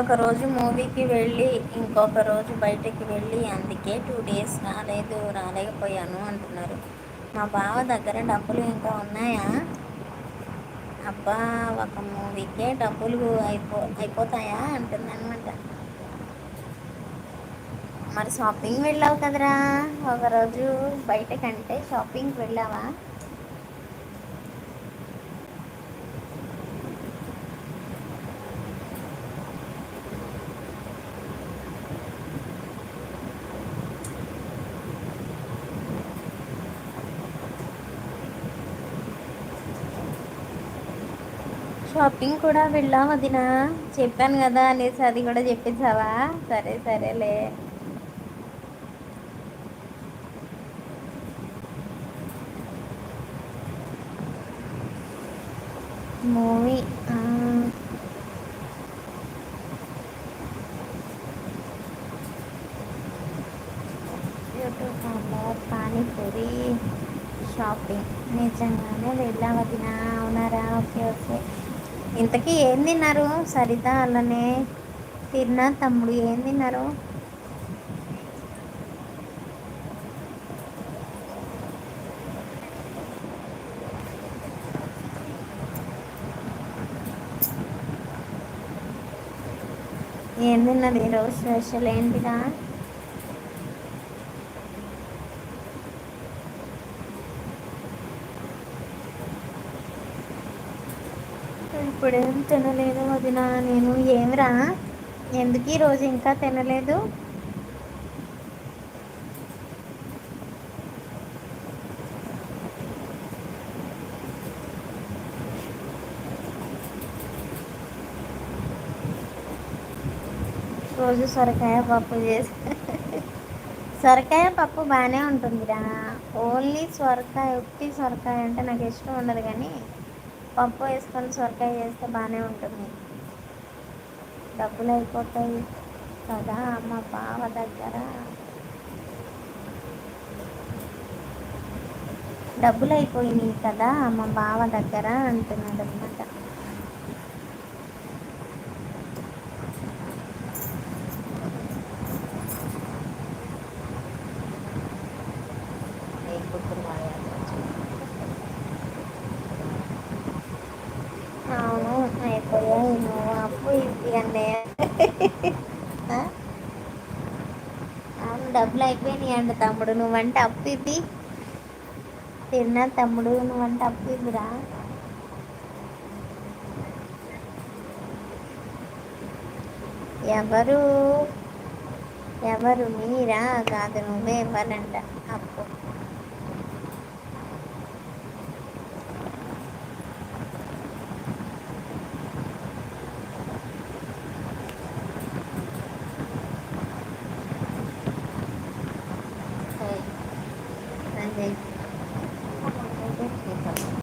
ఒక రోజు మూవీకి వెళ్ళి ఇంకొక రోజు బయటకి వెళ్ళి అందుకే టూ డేస్ రాలేదు రాలేకపోయాను అంటున్నారు. మా బావ దగ్గర డబ్బులు ఇంకా ఉన్నాయా? అబ్బా ఒక మూవీకే డబ్బులు అయిపో అయిపోతాయా అంటుందన్నమాట. మరి షాపింగ్ వెళ్ళావు కదరా? ఒకరోజు బయటకంటే షాపింగ్కి వెళ్ళావా? షాపింగ్ కూడా వెళ్ళాం వదిన. చెప్పాను కదా అనేసి అది కూడా చెప్పించావా సరే సరేలే. మూవీ యూట్యూబ్లో పానీపూరి షాపింగ్. నిజంగానే వెళ్ళాం వదిన. అవునారా? Okay okay. ఇంతకీ ఏం తిన్నారు? సరిత అలానే తిన్నా తమ్ముడు ఏం తిన్నారు? ఏం తిన్నది ఈరోజు స్పెషల్? ఏంటిదా? ఇప్పుడేం తినలేదు వదిన. నేను ఏమిరా? ఎందుకు ఈరోజు ఇంకా తినలేదు? రోజు సొరకాయ పప్పు చేసి సొరకాయ పప్పు బాగానే ఉంటుందిరా. ఓన్లీ సొరకాయ ఉట్టి సొరకాయ అంటే నాకు ఇష్టం ఉండదు కానీ పప్పు వేసుకొని సొరకాయ చేస్తే బాగానే ఉంటుంది. డబ్బులు అయిపోతాయి కదా మా బావ దగ్గర. డబ్బులు అయిపోయినాయి కదా మా బావ దగ్గర అంటున్నాడు అనమాట అవును అయిపోయాయి నువ్వు అన్నయ్య అవును డబ్బులు అయిపోయినాయి అండి తమ్ముడు. నువ్వంటే అప్పు ఇవ్వి. తిన్నా తమ్ముడు నువ్వంటే అప్పు ఇవ్వరా. ఎవరు? ఎవరు? మీరా? కాదు నువ్వే ఇవ్వాలంట అప్పు.